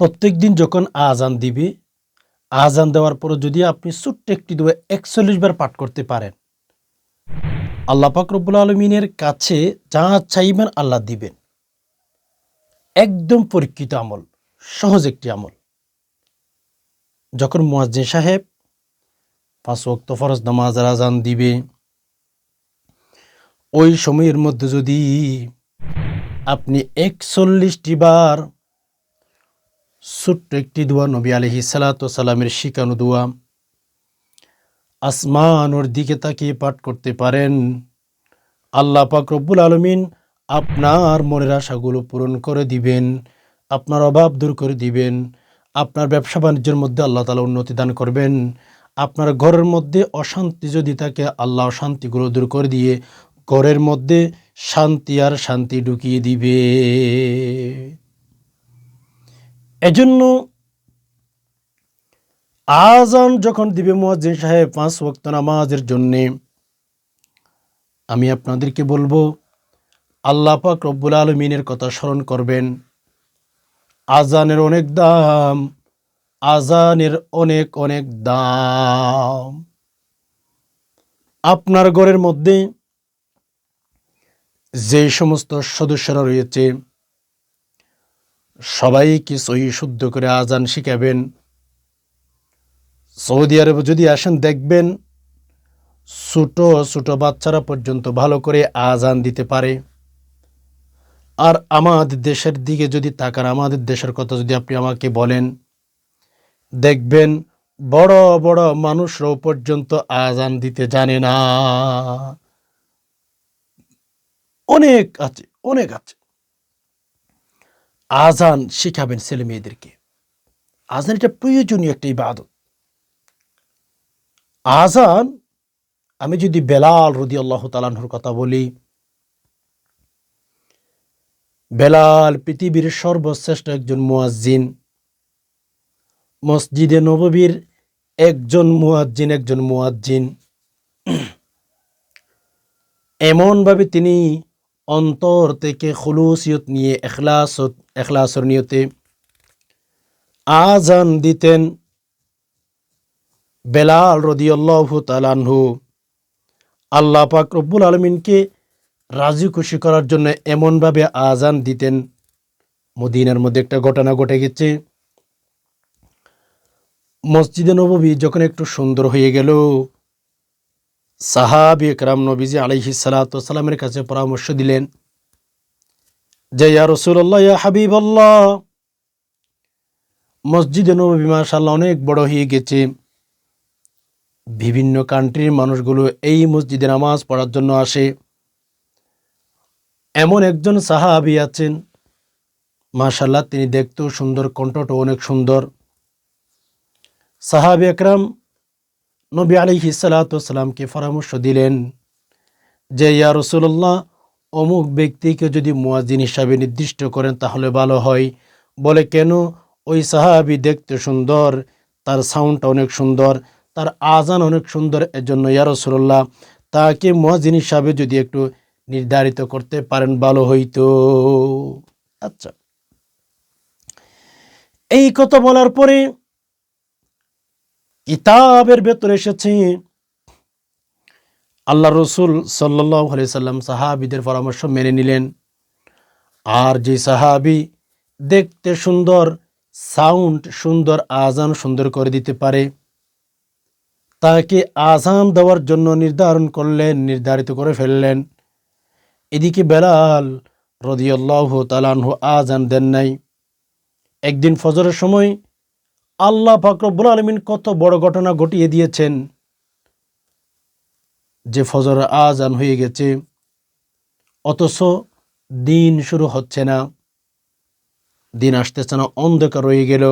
প্রত্যেক দিন যখন আজান দিবে, আজান দেওয়ার পরে যদি আপনি ছোট্ট একটি দোয়া একচল্লিশ বার পাঠ করতে পারেন, আল্লাহ পাক রব্বুল আলমিনের কাছে যা চাইবেন আল্লাহ দিবেন। একদম পরীক্ষিত আমল, সহজ একটি আমল। যখন মুয়াজ্জিন সাহেব পাঁচ ওয়াক্ত ফরজ নামাজ আজান দিবে, ওই সময়ের মধ্যে যদি আপনি একচল্লিশটি বার ছোট্ট একটি দোয়া নবী আলহি সালামের শিকানো দোয়া। আসমানোর দিকে তাকিয়ে পাঠ করতে পারেন। আল্লাহ পাক রব্বুল আলমিন আপনার মনের আশাগুলো পূরণ করে দিবেন, আপনার অভাব দূর করে দিবেন, আপনার ব্যবসা বাণিজ্যের মধ্যে আল্লাহ তালা উন্নতি দান করবেন, আপনার ঘরের মধ্যে অশান্তি যদি থাকে, আল্লাহ অশান্তিগুলো দূর করে দিয়ে ঘরের মধ্যে শান্তি আর শান্তি ঢুকিয়ে দিবে। এজন্য আজান যখন দিবে মুয়াজ্জিন সাহেব পাঁচ ওয়াক্ত নামাজের জন্যে, আমি আপনাদেরকে বলব, আল্লাহ পাক রব্বুল আলমিনের কথা স্মরণ করবেন। আজানের অনেক দাম আজানের অনেক অনেক দাম। আপনার ঘরের মধ্যে যে সমস্ত সদস্যরা রয়েছে সবাইকে সহি শুদ্ধ করে আজান শিখাবেন। সৌদি আরবে যদি আসেন, দেখবেন ছোট ছোট বাচ্চারা পর্যন্ত ভালো করে আজান দিতে পারে। আর আমাদের দেশের দিকে যদি তাকান, আমাদের দেশের কথা যদি আপনি আমাকে বলেন, দেখবেন বড় বড় মানুষরাও পর্যন্ত আজান দিতে জানে না। অনেক আছে অনেক আছে। আজান শিখাবেন ছেলে মেয়েদেরকে। আজান এটা প্রয়োজনীয় একটা ইবাদত। আজান, আমি যদি বেলাল রদি আল্লাহ তালাহুর কথা বলি, বেলাল পৃথিবীর সর্বশ্রেষ্ঠ একজন মুয়াজ্জিন, মসজিদে নববীর একজন মুয়াজ্জিন একজন মুয়াজ্জিন। এমনভাবে তিনি অন্তর থেকে খুলুসিয়ত নিয়ে এখলাসত, এখলাসর নিয়তে আজান দিতেন বেলাল রদিয়াল্লাহু তালানহু আল্লাহ পাক রব্বুল আলমিনকে রাজি খুশি করার জন্য এমনভাবে আজান দিতেন। মদিনার মধ্যে একটা ঘটনা ঘটে গেছে। মসজিদে নবী যখন একটু সুন্দর হয়ে গেল সাহাবি একরাম নবীজি আলহি সালাতামের কাছে পরামর্শ দিলেন, যে ইয়া রসুল্লাহ ইয়া হাবিব মসজিদে নবী মাশাল্লাহ অনেক বড় হয়ে গেছে। বিভিন্ন কান্ট্রির মানুষগুলো এই মসজিদে নামাজ পড়ার জন্য আসে। এমন একজন সাহাবি আছেন মাশাল্লাহ তিনি দেখতেও সুন্দর, কণ্ঠটাও অনেক সুন্দর। সাহাবি একরাম নবী আলী সালাতামকে পরামর্শ দিলেন যে, ইয়া রসুল্লাহ অমুক ব্যক্তিকে যদি মুয়াজিন হিসাবে নির্দিষ্ট করেন তাহলে ভালো হয়। বলে, কেন? ওই সাহাবি দেখতে সুন্দর, তার সাউন্ডটা অনেক সুন্দর, তার আজান অনেক সুন্দর, এজন্য, ইয়া রসুল্লাহ তাকে মুয়াজিন হিসাবে যদি একটু নির্ধারিত করতে পারেন, ভালো হইতো। আচ্ছা। এই কথা বলার পরে কিতাবের ভেতরে এসেছে, আল্লাহ রসুল সাল্লাহ সাল্লাম সাহাবিদের পরামর্শ মেনে নিলেন। আর যে সাহাবি দেখতে সুন্দর, সাউন্ড সুন্দর, আজান সুন্দর করে দিতে পারে, তাকে আজান দেওয়ার জন্য নির্ধারণ করলেন, নির্ধারিত করে ফেললেন। এদিকে বেলাল রদিয়াল্লাহ তালানহু আজান দেন নাই। একদিন ফজরের সময় আল্লাহ ফাকরবুল আলমিন কত বড় ঘটনা ঘটিয়ে দিয়েছেন যে ফজর আজান হয়ে গেছে, অথচ দিন শুরু হচ্ছে না, দিন আসতেছে না, অন্ধকার রয়ে গেল।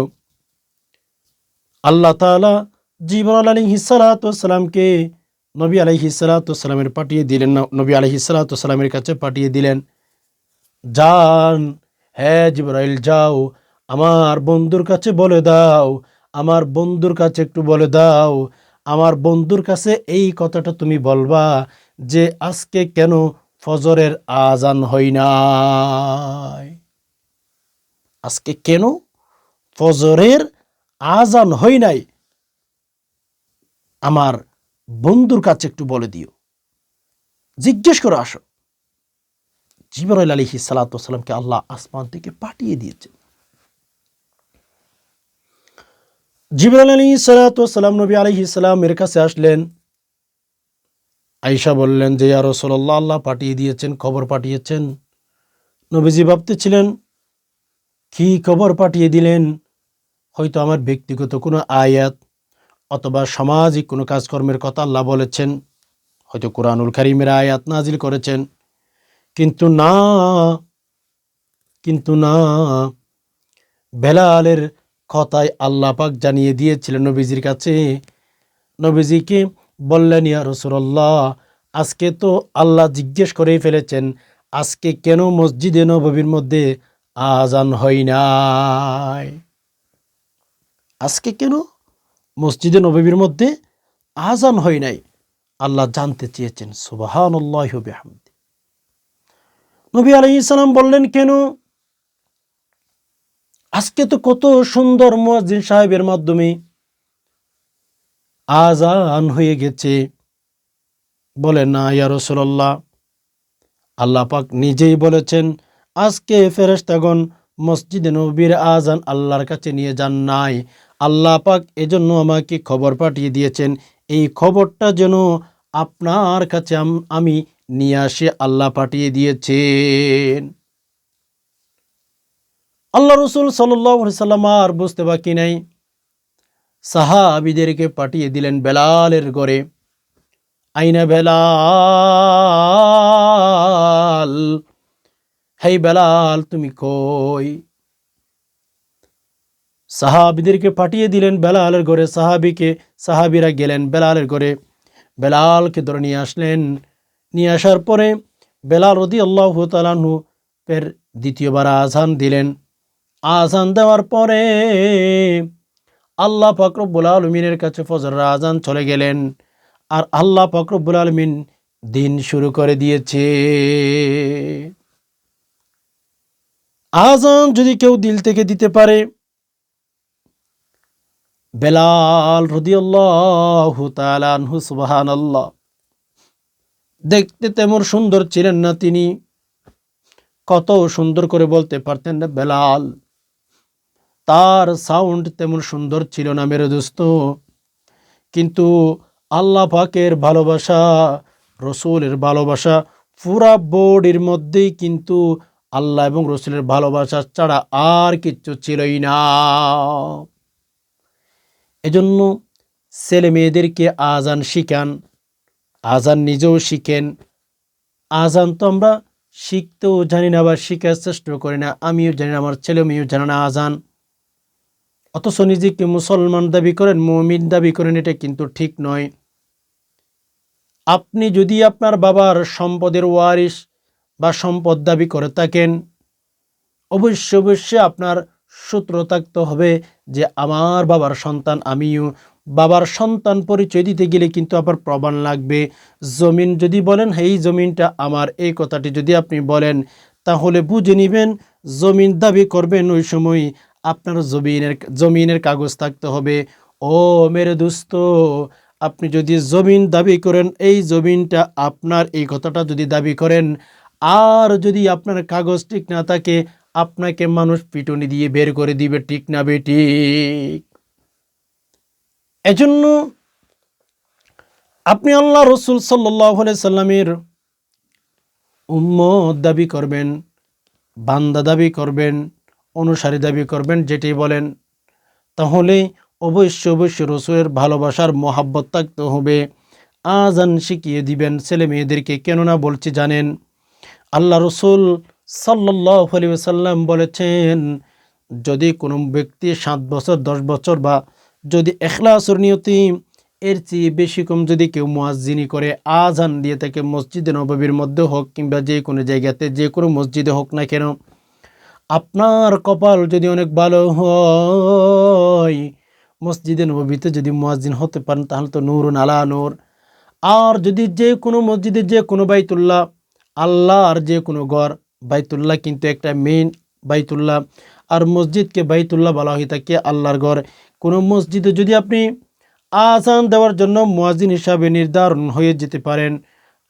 আল্লাহ তালা জীবন আলী হিসালাতামকে নবী আলহি হিসালাতামের পাঠিয়ে দিলেন নবী আলহি হিসালাতামের কাছে পাঠিয়ে দিলেন। যান হ্যাঁ জিবরাইল, যাও আমার বন্ধুর কাছে বলে দাও, আমার বন্ধুর কাছে একটু বলে দাও, আমার বন্ধুর কাছে এই কথাটা তুমি বলবা যে আজকে কেন ফজরের আজান হয় নাই? আজকে কেন ফজরের আজান হই নাই? আমার বন্ধুর কাছে একটু বলে দিও। জিজ্ঞেস করে আসো। জিবরাইল আলহি সালাতামকে আল্লাহ আসমান থেকে পাঠিয়ে দিয়েছে জিবরাইল আলী সালাতাম নবী আলহি এর কাছে আসলেন। আইসা বললেন যে আর রসল্লাহ আল্লাহ পাঠিয়ে দিয়েছেন, খবর পাঠিয়েছেন। নবীজি ভাবতেছিলেন, কি খবর পাঠিয়ে দিলেন? হয়তো আমার ব্যক্তিগত কোনো আয়াত অথবা সামাজিক কোনো কাজকর্মের কথা আল্লাহ বলেছেন। হয়তো কোরআনুল কারিমের আয়াত নাজিল করেছেন। কিন্তু না কিন্তু না, বেলালের কথায় আল্লাহ পাক জানিয়ে দিয়েছিলেন নবীজির কাছে। নবীজিকে বললেন, ইয়া রসুল্লাহ আজকে তো আল্লাহ জিজ্ঞেস করেই ফেলেছেন, আজকে কেন মসজিদে নববীর মধ্যে আজান হয় নাই? আজকে কেন মসজিদে নববীর মধ্যে আজান হয় নাই? আল্লাহ জানতে চেয়েছেন আল্লাহমদি নবী আলাই ইসলাম বললেন, কেন আজকে তো কত সুন্দর মুয়াজ্জিন সাহেবের মাধ্যমে আজান হয়ে গেছে। বলে না, ইয়া রসুল্লাহ আল্লাহ পাক নিজেই বলেছেন, আজকে ফেরেস্তাগণ মসজিদে নবীর আজান আল্লাহর কাছে নিয়ে যান নাই। আল্লাহ পাক এজন্য আমাকে খবর পাঠিয়ে দিয়েছেন, এই খবরটা যেন আপনার কাছে আমি নিয়ে আসে, আল্লাহ পাঠিয়ে দিয়েছেন। আল্লাহ রসুল সাল্লাম আর বুঝতে বাকি নাই। সাহাবিদেরকে পাঠিয়ে দিলেন বেলালের ঘরে। আইনা বেলাল, হেই বেলাল, তুমি কই? সাহাবিদেরকে পাঠিয়ে দিলেন বেলালের ঘরে। সাহাবিকে, সাহাবিরা গেলেন বেলালের ঘরে। বেলালকে ধরে নিয়ে আসলেন। নিয়ে আসার পরে বেলাল রদি আল্লাহ তালাহু ফের দ্বিতীয়বার আজান দিলেন। আজান দেওয়ার পরে আল্লাহ ফকরবুল আলমিনের কাছে ফজর আজান চলে গেলেন। আর আল্লাহ ফকরবুল আলমিন দিন শুরু করে দিয়েছে। আজান যদি কেউ দিল থেকে দিতে পারে, বেলাল রদিয়াল্লাহু আল্লাহ দেখতে তেমন সুন্দর ছিলেন না তিনি। কত সুন্দর করে বলতে পারতেন না বেলাল। তার সাউন্ড তেমন সুন্দর ছিল না মেরে দোস্ত। কিন্তু আল্লাহ পাকের ভালোবাসা, রসুলের ভালোবাসা পুরা বোর্ডের মধ্যেই কিন্তু আল্লাহ এবং রসুলের ভালোবাসা ছাড়া আর কিচ্ছু ছিলই না। এজন্য ছেলে মেয়েদেরকে আজান শিখান, আজান নিজেও শিখেন। আজান তো আমরা শিখতেও জানি না বা শিখার চেষ্টা করি না, আমিও জানি না, আমার ছেলে মেয়েও জানে না আজান। অথচ নিজেকে মুসলমান দাবি করেন, মমিন দাবি করেন, এটা কিন্তু ঠিক নয়। আপনি যদি আপনার বাবার সম্পদের ওয়ারিস বা সম্পদ দাবি করে থাকেন, অবশ্য অবশ্যই আপনার সূত্র থাকতে হবে যে আমার বাবার সন্তান আমিও। বাবার সন্তান পরিচয় দিতে গেলে কিন্তু আবার প্রমাণ লাগবে। জমিন যদি বলেন এই জমিনটা আমার, এই কথাটি যদি আপনি বলেন, তাহলে বুঝে নেবেন, জমিন দাবি করবেন ওই সময় আপনার জমিনের জমিনের কাগজ থাকতে হবে। ও মেরে দুস্ত, আপনি যদি জমিন দাবি করেন, এই জমিনটা আপনার, এই কথাটা যদি দাবি করেন, আর যদি আপনার কাগজ ঠিক না থাকে, আপনাকে মানুষ পিটুনি দিয়ে বের করে দিবে, ঠিক না বেঠিক এজন্য আপনি আল্লাহ রসুল সাল্লাহ সাল্লামের উম্মত দাবি করবেন, বান্দা দাবি করবেন অনুসারী দাবি করবেন, যেটি বলেন তাহলে অবশ্য অবশ্য রসুলের ভালোবাসার মহাব্বত থাকতে হবে। আজান শিখিয়ে দিবেন ছেলে মেয়েদেরকে। কেননা বলছি, জানেন, আল্লাহ রসুল সাল্লাহ আলী সাল্লাম বলেছেন, যদি কোনো ব্যক্তি সাত বছর, দশ বছর বা যদি এখলাসর নিয়তি, এর চেয়ে বেশি কম যদি কেউ মোয়াজিনী করে, আজান দিয়ে থাকে মসজিদে নবাবির মধ্যে হোক কিংবা যে কোনো জায়গাতে, যে কোনো মসজিদে হোক না কেন আপনার কপাল যদি অনেক ভালো হয়, মসজিদে নবীতে যদি মোয়াজিন হতে পারেন, তাহলে তো নূর আলা নূর। আর যদি যে কোনো মসজিদে যে কোনো বাইতুল্লাহ আল্লাহ আর যে কোনো গড় বাইতুল্লাহ কিন্তু একটা মেইন বাইতুল্লাহ। আর মসজিদকে বাইতুল্লাহ বলা হয়ে থাকে আল্লাহর ঘর। কোনো মসজিদে যদি আপনি আসান দেওয়ার জন্য মুয়াজিন হিসাবে নির্ধারণ হয়ে যেতে পারেন,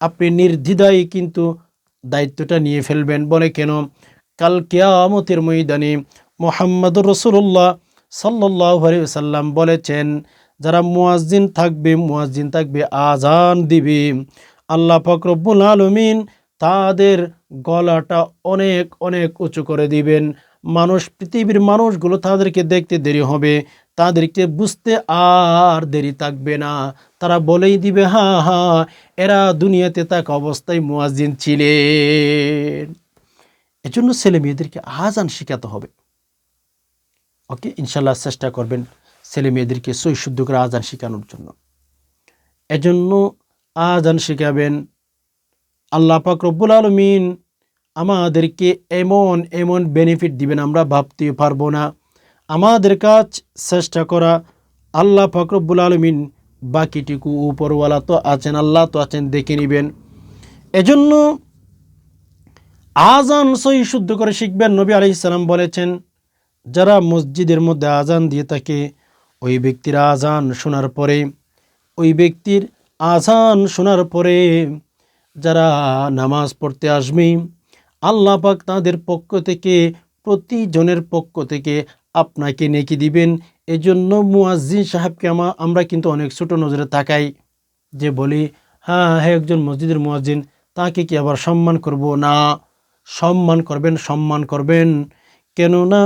আপনি নির্দ্বিধায় কিন্তু দায়িত্বটা নিয়ে ফেলবেন। বলে কেন? কাল কেয়ামতের ময়দানে মোহাম্মদ রসুল্লাহ সাল্লাহ সাল্লাম বলেছেন, যারা মুয়াজ্জিন থাকবে মুয়াজ্জিন থাকবে আজান দিবে। আল্লাহ ফকরবুল আলমিন তাদের গলাটা অনেক অনেক উঁচু করে দিবেন। মানুষ, পৃথিবীর মানুষগুলো তাদেরকে দেখতে দেরি হবে। তাদেরকে বুঝতে আর দেরি থাকবে না। তারা বলেই দিবে, হা হা, এরা দুনিয়াতে থাকা অবস্থায় মুয়াজ্জিন ছিলেন। এজন্য ছেলে মেয়েদেরকে আজান শেখাতে হবে। ওকে ইনশাল্লাহ চেষ্টা করবেন ছেলে মেয়েদেরকে সই শুদ্ধ করে আজান শেখানোর জন্য। এজন্য আজান শেখাবেন, আল্লাহ পাক রব্বুল আলমিন আমাদেরকে এমন এমন বেনিফিট দিবেন আমরা ভাবতে পারব না। আমাদের কাজ চেষ্টা করা, আল্লাহ ফকরবুল আলমিন বাকিটিকু উপরওয়ালা তো আছেন, আল্লাহ তো আছেন, দেখে নেবেন। এজন্য আজান সই শুদ্ধ করে শিখবেন। নবী আলি ইসলাম বলেছেন, যারা মসজিদের মধ্যে আজান দিয়ে থাকে, ওই ব্যক্তির আজান শোনার পরে, ওই ব্যক্তির আজান শোনার পরে যারা নামাজ পড়তে আসবে, আল্লাহ পাক তাদের পক্ষ থেকে, প্রতিজনের পক্ষ থেকে আপনাকে নেকি দিবেন। এজন্য মুয়াজ্জিন সাহেবকে আমা আমরা কিন্তু অনেক ছোট নজরে তাকাই, যে বলি হ্যাঁ হ্যাঁ একজন মসজিদের মুয়াজ্জিন, তাকে কি আবার সম্মান করব? না। সম্মান করবেন সম্মান করবেন। কেননা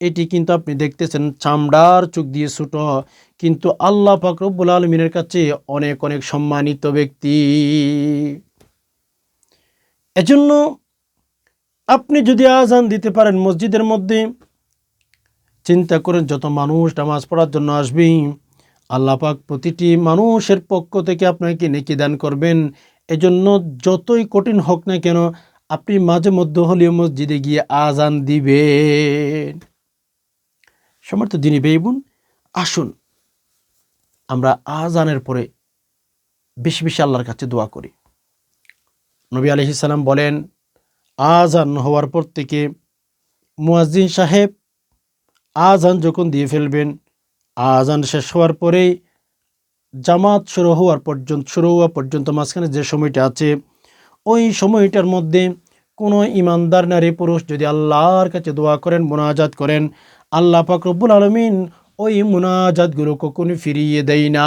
এটি কিন্তু আপনি দেখতেছেন, চামড়ার চোখ দিয়ে ছোট। কিন্তু আল্লাহ পাক রব্বুল আলমিনের কাছে অনেক অনেক সম্মানিত ব্যক্তি। এজন্য আপনি যদি আজান দিতে পারেন মসজিদের মধ্যে, চিন্তা করেন যত মানুষ নামাজ পড়ার জন্য আসবে, আল্লাহ পাক প্রতিটি মানুষের পক্ষ থেকে আপনাকে নেকি দান করবেন। এজন্য যতই কঠিন হোক না কেন আপনি মাঝে মধ্যে হলেও মসজিদে গিয়ে আজান দিবেন। সমর্থ দিনী বেইবুন আসুন, আমরা আজানের পরে বেশি বেশি আল্লাহর কাছে দোয়া করি। নবী আলহিসাল্লাম বলেন, আজান হওয়ার পর থেকে মুয়াজ্জিন সাহেব আজান যখন দিয়ে ফেলবেন, আজান শেষ হওয়ার পরেই জামাত শুরু হওয়ার পর্যন্ত, শুরু হওয়া পর্যন্ত মাঝখানে যে সময়টা আছে, ওই সময়টার মধ্যে কোনো ইমানদার নারী পুরুষ যদি আল্লাহর কাছে দোয়া করেন, মোনাজাত করেন, আল্লাহ ফাকরবুল আলমিন ওই মোনাজাতগুলো কখনো ফিরিয়ে দেয় না।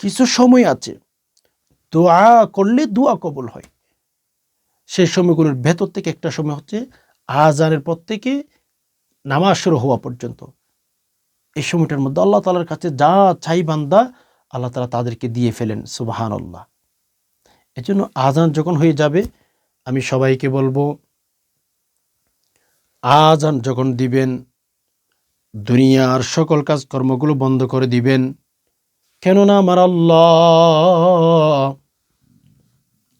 কিছু সময় আছে, দোয়া করলে দোয়া কবুল হয়। সেই সময়গুলোর ভেতর থেকে একটা সময় হচ্ছে আজানের পর থেকে নামাজ শুরু হওয়া পর্যন্ত। এই সময়টার মধ্যে আল্লাহ তালার কাছে যা চাই বান্দা, আল্লাহ তালা তাদেরকে দিয়ে ফেলেন সুবাহান আল্লাহ এজন্য আজান যখন হয়ে যাবে, আমি সবাইকে বলব, আজান যখন দিবেন, দুনিয়ার সকল কাজকর্মগুলো বন্ধ করে দিবেন। কেননা আমার আল্লাহ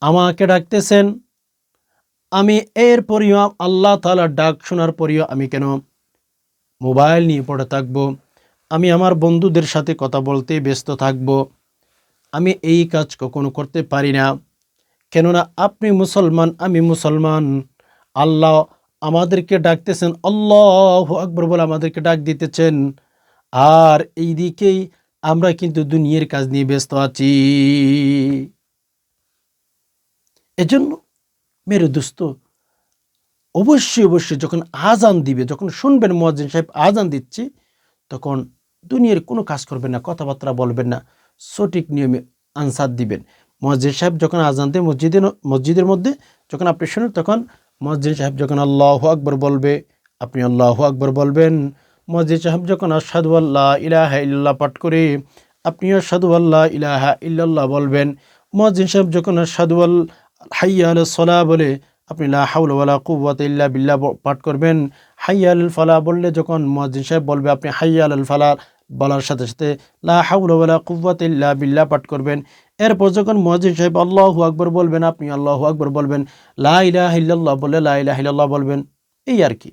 আমাকে ডাকতেছেন, আমি এর পরিও আল্লাহ তালার ডাক শোনার পরিও আমি কেন মোবাইল নিয়ে পড়ে থাকব? আমি আমার বন্ধুদের সাথে কথা বলতে ব্যস্ত থাকব। আমি এই কাজ কখনো করতে পারি না। কেননা আপনি মুসলমান, আমি মুসলমান। আল্লাহ আমাদেরকে ডাকতেছেন, আল্লাহ আকবর বলে আমাদেরকে ডাক দিতেছেন। আর এই দিকেই আমরা কিন্তু দুনিয়ার কাজ নিয়ে ব্যস্ত আছি। এজন্য মেরে দোস্ত, অবশ্যই অবশ্যই যখন আজান দিবে, যখন শুনবেন মোয়াজ্জিন সাহেব আজান দিচ্ছে, তখন দুনিয়ার কোনো কাজ করবেন না, কথাবার্তা বলবেন না, সঠিক নিয়মে আনসার দিবেন। মসজিদ সাহেব যখন আজান দেয়, মসজিদের মসজিদের মধ্যে যখন আপনি শুনেন, তখন মসজিদ সাহেব যখন আল্লাহ আকবর বলবে, আপনি আল্লাহ আকবর বলবেন, মসজিদ সাহেব যখন আসাদু আল্লাহ ইলাহা ইল্লাহ পাঠ করে আপনিও সাধু আল্লাহ ইলাহা ইল্লাল্লাহ বলবেন, মসজিদ সাহেব যখন সাধু আল হাইয়া আল সলা বলে, আপনি লা হাউল ইল্লা বিল্লাহ পাঠ করবেন, হাইয়া আল ফালা বললে যখন মসজিদ সাহেব বলবে, আপনি হাইয়া আল ফালা বলার সাথে সাথে, লা হাউল কুওয়াত ইল্লা বিল্লাহ পাঠ করবেন। এরপর যখন মসজিদ সাহেব আল্লাহু আকবর বলবেন, আপনি আল্লাহু আকবর বলবেন, লা ইলাহা ইল্লাল্লাহ বললে লা ইল্লাল্লাহ বলবেন, এই আর কি।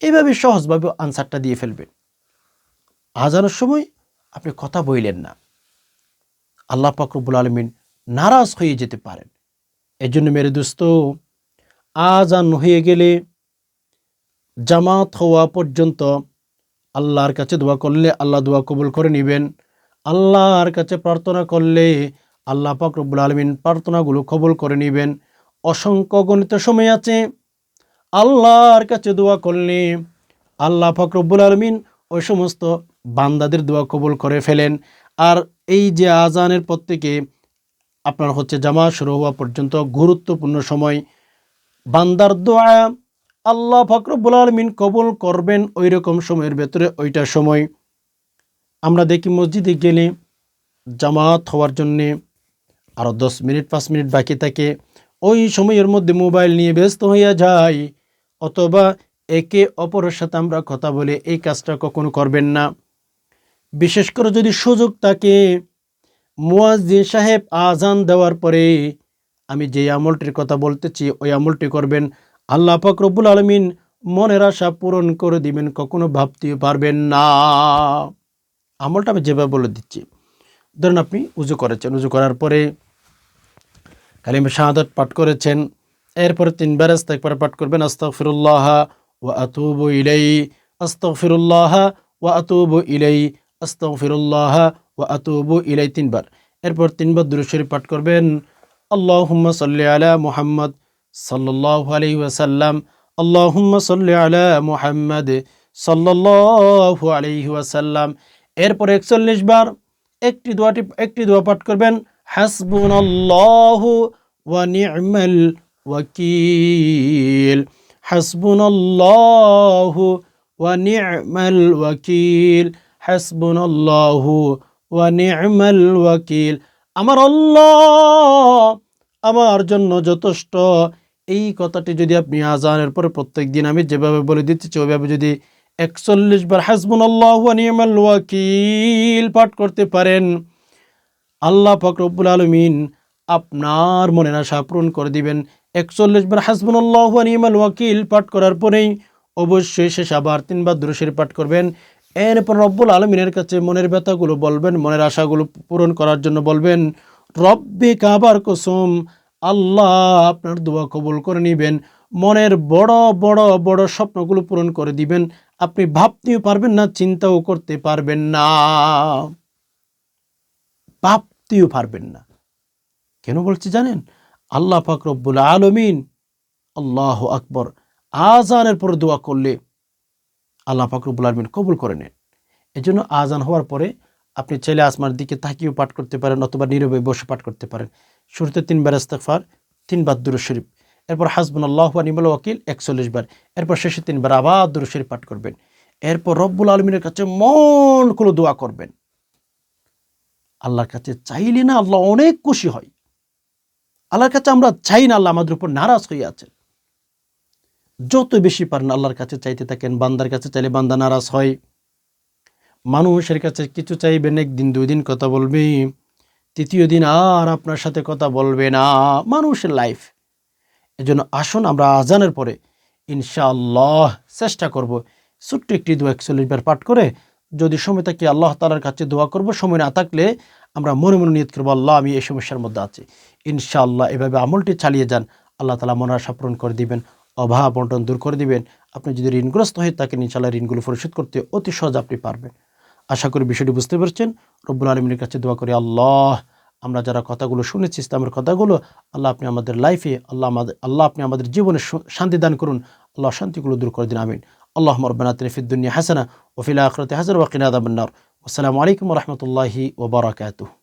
এইভাবে সহজভাবে আনসারটা দিয়ে ফেলবেন। আজানোর সময় আপনি কথা বইলেন না। আল্লাহ পাকরবুল আলমিন নারাজ হয়ে যেতে পারেন। এর জন্য মেরে দোস্ত, আজান হয়ে গেলে জামাত হওয়া পর্যন্ত আল্লাহর কাছে দোয়া করলে আল্লাহ দোয়া কবুল করে নেবেন। আল্লাহর কাছে প্রার্থনা করলে আল্লাহ পাক রব্বুল আলমিন প্রার্থনাগুলো কবুল করে নেবেন। অসংখ্য গণিত সময় আছে। আল্লাহর কাছে দোয়া করলে আল্লাহ পাক রব্বুল আলমিন ওই সমস্ত বান্দাদের দোয়া কবুল করে ফেলেন। আর এই যে আজানের পর থেকে আপনার হচ্ছে জামা শুরু হওয়া পর্যন্ত গুরুত্বপূর্ণ সময়। বান্দার দোয়া আল্লাহ ফকরবুল আলমিন কবুল করবেন ওই রকম সময়ের ভেতরে, ওইটা সময়। আমরা দেখি মসজিদে গেলে জামাত হওয়ার জন্যে আরও দশ মিনিট, পাঁচ মিনিট বাকি থাকে। ওই সময়ের মধ্যে মোবাইল নিয়ে ব্যস্ত হইয়া যায় অথবা একে অপরের সাথে আমরা কথা বলে এই কাজটা কখনো করবেন না। বিশেষ করে যদি সুযোগ থাকে, মুয়াজ্জিন সাহেব আজান দেওয়ার পরে আমি যে আমলটির কথা বলতেছি, ওই আমলটি করবেন। আল্লাহ পাক রব্বুল আলমিন মনের আশা পূরণ করে দিবেন, কখনো ভাবতে পারবেন না। আমলটা আমি যেভাবে বলে দিচ্ছি, ধরুন আপনি উজু করেছেন, উজু করার পরে কালিমা শাহাদত পাঠ করেছেন, এরপরে তিনবার একবার পাঠ করবেন, আস্তাগফিরুল্লাহ ওয়া আতুবু ইলাই আস্তাগফিরুল্লাহ ওয়া আতুবু ইলাই আস্তাগফিরুল্লাহ ওয়া আতুবু ইলাই তিনবার। এরপর তিনবার দুরূদ শরীফ পাঠ করবেন আল্লাহ সাল্লি আলা মুহাম্মদ সাল্লাল্লাহু আলাইহি ওয়াসাল্লাম, আল্লাহুম্মা সাল্লি আলা মুহাম্মদ সাল্লাল্লাহু আলাইহি ওয়াসাল্লাম। এরপর একচল্লিশ বার একটি দোয়াটি, একটি দোয়া পাঠ করবেন, হাসবুনাল্লাহু ওয়া নি'মাল ওয়াকিল। হাসবুনাল্লাহু ওয়া নি'মাল ওয়াকিল। হাসবুনাল্লাহু ওয়া নি'মাল ওয়াকিল। আমার আল্লাহ আমার জন্য যথেষ্ট এই কথাটি যদি আপনি আজানের পরে প্রত্যেক দিন আমি যেভাবে বলে দিতেছি ওইভাবে যদি একচল্লিশ বার হাসবুন আল্লাহ পাঠ করতে পারেন, আল্লাহ ফকরবুল আলমিন আপনার মনের আশা পূরণ করে দিবেন। একচল্লিশ বার হাসবুন আল্লাহ নিয়মাল ওয়াকিল পাঠ করার পরেই অবশ্যই শেষ আবার তিনবার দুরুশের পাঠ করবেন। এরপর রব্বুল আলমিনের কাছে মনের ব্যথাগুলো বলবেন, মনের আশাগুলো পূরণ করার জন্য বলবেন রব্বে কাবার কসম আল্লাহ আপনার দোয়া কবুল করে নেবেন। মনের বড় বড় বড় স্বপ্নগুলো পূরণ করে দিবেন। আপনি ভাবতেও পারবেন না, চিন্তাও করতে পারবেন না। ভাবতেও পারবেন না। কেন বলছি জানেন? আল্লাহ পাক রব্বুল আলমিন আল্লাহ আকবর আজানের পরে দোয়া করলে আল্লাহ পাক রব্বুল আলমিন কবুল করে নেন। এই জন্য আজান হওয়ার পরে আপনি চাইলে আসমার দিকে তাকিয়েও পাঠ করতে পারেন অথবা নীরবে বসে পাঠ করতে পারেন। শুরুতে তিনবার ইস্তেকফার তিনবার দুরু শরীফ। এরপর হাসবুন আল্লাহ নিমল ওয়াকিল একচল্লিশ বার। এরপর শেষে তিনবার আবার দুরু শরীফ পাঠ করবেন। এরপর রব্বুল আলমিনের কাছে মন কোনো দোয়া করবেন। আল্লাহর কাছে চাইলে না আল্লাহ অনেক খুশি হয়। আল্লাহর কাছে আমরা চাই না আল্লাহ আমাদের উপর নারাজ হয়ে আছেন। যত বেশি পারেন আল্লাহর কাছে চাইতে থাকেন, বান্দার কাছে চাইলে বান্দা নারাজ হয়। মানুষের কাছে কিছু চাইবেন, একদিন দুই দিন কথা বলবে। তৃতীয় দিন আর আপনার সাথে কথা বলবে না। মানুষের লাইফ এজন্য আসুন, আমরা আজানের পরে ইনশাআল্লাহ চেষ্টা করব। ছোট্ট একটি দু একচল্লিশ বার পাঠ করে যদি সময় থাকি আল্লাহ তালার কাছে দোয়া করব। সময় না থাকলে আমরা মনে মনে নিয়ত করব, আল্লাহ, আমি এই সমস্যার মধ্যে আছি। ইনশাআল্লাহ এভাবে আমলটি চালিয়ে যান। আল্লাহ তালা মনের আশা পূরণ করে দিবেন, অভাব বন্টন দূর করে দিবেন। আপনি যদি ঋণগ্রস্ত হয়ে থাকেন ইনশাল্লাহ ঋণগুলো পরিশোধ করতে অতি সহজ আপনি পারবেন। আশা করি বিষয়টি বুঝতে পারছেন। রব্বুল আলমীর কাছে দোয়া করি, আল্লাহ, আমরা যারা কথাগুলো শুনেছি, ইসলামের কথাগুলো, আল্লাহ আপনি আমাদের লাইফে আল্লাহ আমাদের, আল্লাহ আপনি আমাদের জীবনে শান্তি দান করুন। আল্লাহ শান্তিগুলো দূর করে দিন, আমিন। আল্লাহ রব্বানা তিনিফিদ্দুনিয়া হাসানা ওফিলা আখরতে হাজার ওয়াকিনাদ আবন্নার আসসালামু আলাইকুম রহমতুল্লাহি ওবরাকাতুহ